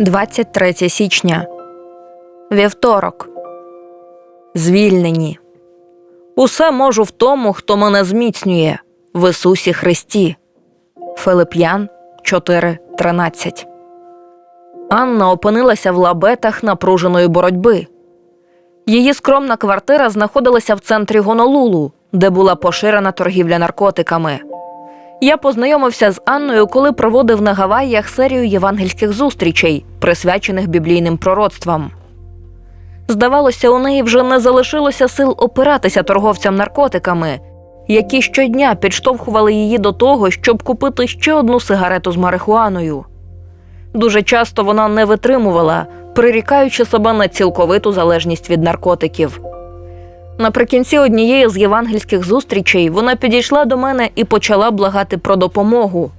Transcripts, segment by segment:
23 січня. Вівторок. Звільнені. Усе можу в тому, хто мене зміцнює в Ісусі Христі. Филип'ян 4.13. Анна опинилася в лабетах напруженої боротьби. Її скромна квартира знаходилася в центрі Гонолулу, де була поширена торгівля наркотиками. Я познайомився з Анною, коли проводив на Гаваїях серію євангельських зустрічей, присвячених біблійним пророцтвам. Здавалося, у неї вже не залишилося сил опиратися торговцям наркотиками, які щодня підштовхували її до того, щоб купити ще одну сигарету з марихуаною. Дуже часто вона не витримувала, прирікаючи себе на цілковиту залежність від наркотиків. Наприкінці однієї з євангельських зустрічей вона підійшла до мене і почала благати про допомогу.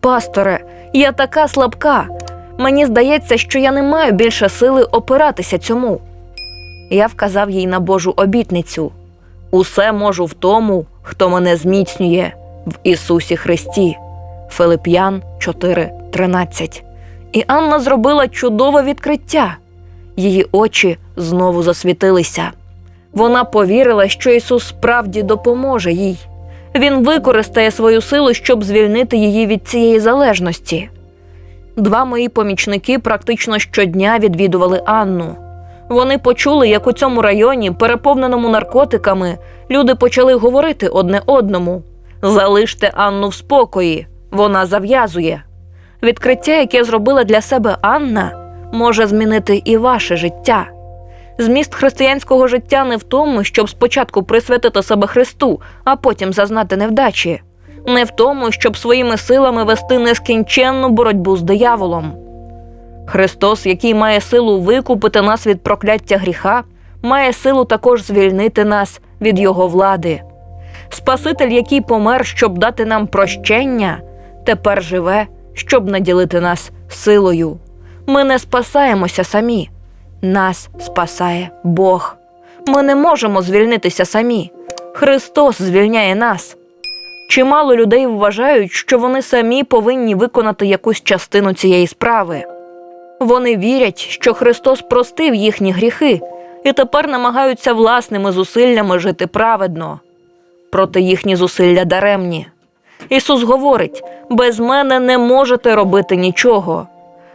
Пасторе, я така слабка. Мені здається, що я не маю більше сили опиратися цьому. Я вказав їй на Божу обітницю усе можу в тому, хто мене зміцнює в Ісусі Христі. Филип'ян 4:13. І Анна зробила чудове відкриття. Її очі знову засвітилися. Вона повірила, що Ісус справді допоможе їй. Він використає свою силу, щоб звільнити її від цієї залежності. Два мої помічники практично щодня відвідували Анну. Вони почули, як у цьому районі, переповненому наркотиками, люди почали говорити одне одному: Залиште Анну в спокої, вона зав'язує. Відкриття, яке зробила для себе Анна, може змінити і ваше життя. Зміст християнського життя не в тому, щоб спочатку присвятити себе Христу, а потім зазнати невдачі, не в тому, щоб своїми силами вести нескінченну боротьбу з дияволом. Христос, який має силу викупити нас від прокляття гріха, має силу також звільнити нас від Його влади. Спаситель, який помер, щоб дати нам прощення, тепер живе, щоб наділити нас силою. Ми не спасаємося самі. Нас спасає Бог. Ми не можемо звільнитися самі. Христос звільняє нас. Чимало людей вважають, що вони самі повинні виконати якусь частину цієї справи. Вони вірять, що Христос простив їхні гріхи і тепер намагаються власними зусиллями жити праведно. Проте їхні зусилля даремні. Ісус говорить: без мене не можете робити нічого.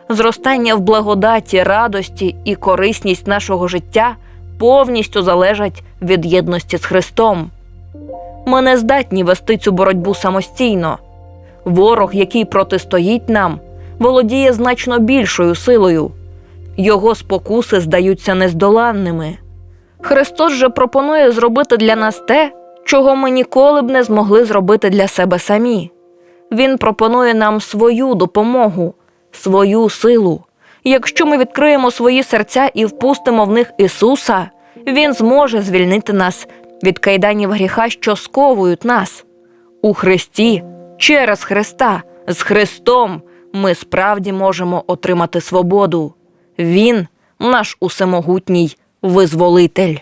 Зростання в благодаті, радості і корисність нашого життя повністю залежать від єдності з Христом. Ми не здатні вести цю боротьбу самостійно. Ворог, який протистоїть нам, володіє значно більшою силою. Його спокуси здаються нездоланними. Христос же пропонує зробити для нас те, чого ми ніколи б не змогли зробити для себе самі. Він пропонує нам свою допомогу, свою силу. Якщо ми відкриємо свої серця і впустимо в них Ісуса, Він зможе звільнити нас від кайданів гріха, що сковують нас. У Христі, через Христа, з Христом ми справді можемо отримати свободу. Він наш усемогутній визволитель.